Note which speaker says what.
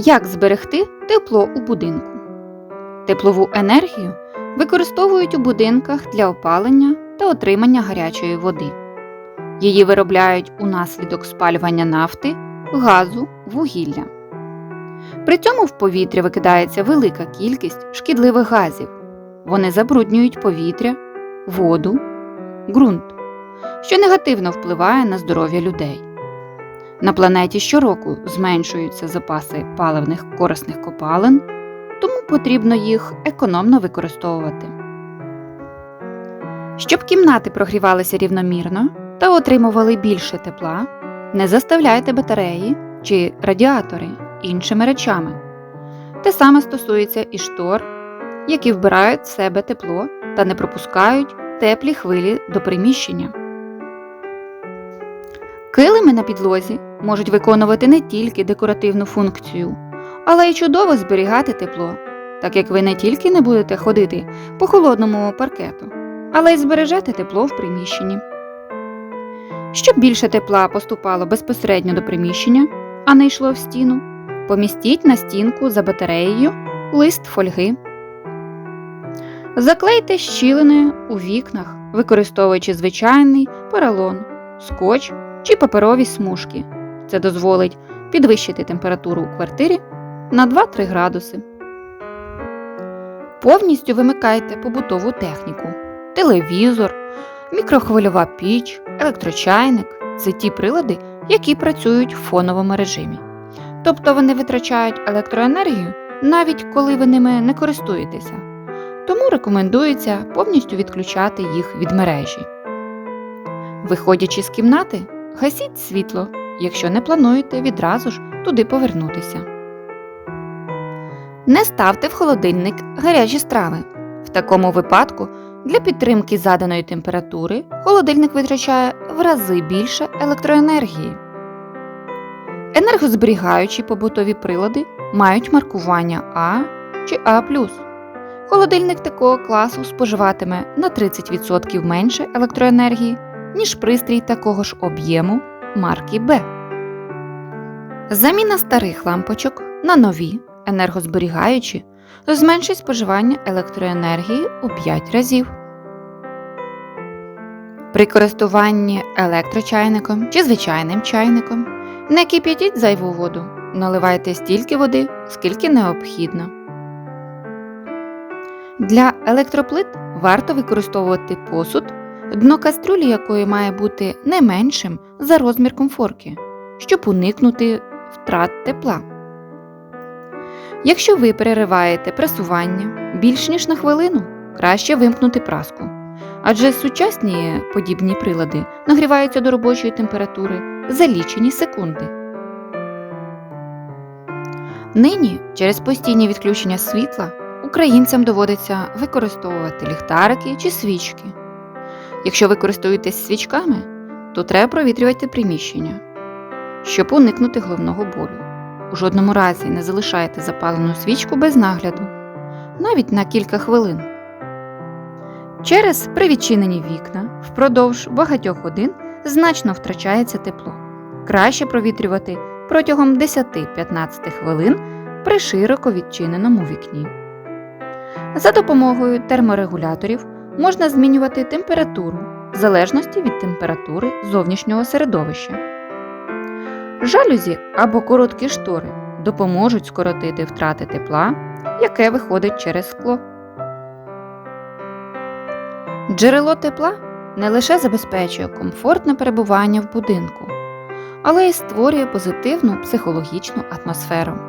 Speaker 1: Як зберегти тепло у будинку? Теплову енергію використовують у будинках для опалення та отримання гарячої води. Її виробляють унаслідок спалювання нафти, газу, вугілля. При цьому в повітря викидається велика кількість шкідливих газів. Вони забруднюють повітря, воду, ґрунт, що негативно впливає на здоров'я людей. На планеті щороку зменшуються запаси паливних корисних копалин, тому потрібно їх економно використовувати. Щоб кімнати прогрівалися рівномірно та отримували більше тепла, не заставляйте батареї чи радіатори іншими речами. Те саме стосується і штор, які вбирають в себе тепло та не пропускають теплі хвилі до приміщення. Килими на підлозі можуть виконувати не тільки декоративну функцію, але й чудово зберігати тепло, так як ви не тільки не будете ходити по холодному паркету, але й збережете тепло в приміщенні. Щоб більше тепла поступало безпосередньо до приміщення, а не йшло в стіну, помістіть на стінку за батареєю лист фольги. Заклейте щілини у вікнах, використовуючи звичайний поролон, скотч чи паперові смужки. Це дозволить підвищити температуру у квартирі на 2-3 градуси. Повністю вимикайте побутову техніку, телевізор, мікрохвильова піч, електрочайник це ті прилади, які працюють в фоновому режимі. Тобто вони витрачають електроенергію навіть коли ви ними не користуєтеся. Тому рекомендується повністю відключати їх від мережі. Виходячи з кімнати, гасіть світло, якщо не плануєте відразу ж туди повернутися. Не ставте в холодильник гарячі страви. В такому випадку для підтримки заданої температури холодильник витрачає в рази більше електроенергії. Енергозберігаючі побутові прилади мають маркування А чи А. Холодильник такого класу споживатиме на 30% менше електроенергії, ніж пристрій такого ж об'єму марки Б. Заміна старих лампочок на нові енергозберігаючі зменшить споживання електроенергії у 5 разів. При користуванні електрочайником чи звичайним чайником не кип'ятіть зайву воду, наливайте стільки води, скільки необхідно. Для електроплит варто використовувати посуд, дно кастрюлі якої має бути не меншим за розмір комфорки, щоб уникнути втрат тепла. Якщо ви перериваєте пресування більш ніж на хвилину, краще вимкнути праску. Адже сучасні подібні прилади нагріваються до робочої температури за лічені секунди. Нині через постійні відключення світла українцям доводиться використовувати ліхтарики чи свічки. Якщо ви користуєтесь свічками, то треба провітрювати приміщення, щоб уникнути головного болю. У жодному разі не залишайте запалену свічку без нагляду, навіть на кілька хвилин. Через привідчинені вікна впродовж багатьох годин значно втрачається тепло. Краще провітрювати протягом 10-15 хвилин при широко відчиненому вікні. За допомогою терморегуляторів можна змінювати температуру в залежності від температури зовнішнього середовища. Жалюзі або короткі штори допоможуть скоротити втрати тепла, яке виходить через скло. Джерело тепла не лише забезпечує комфортне перебування в будинку, але й створює позитивну психологічну атмосферу.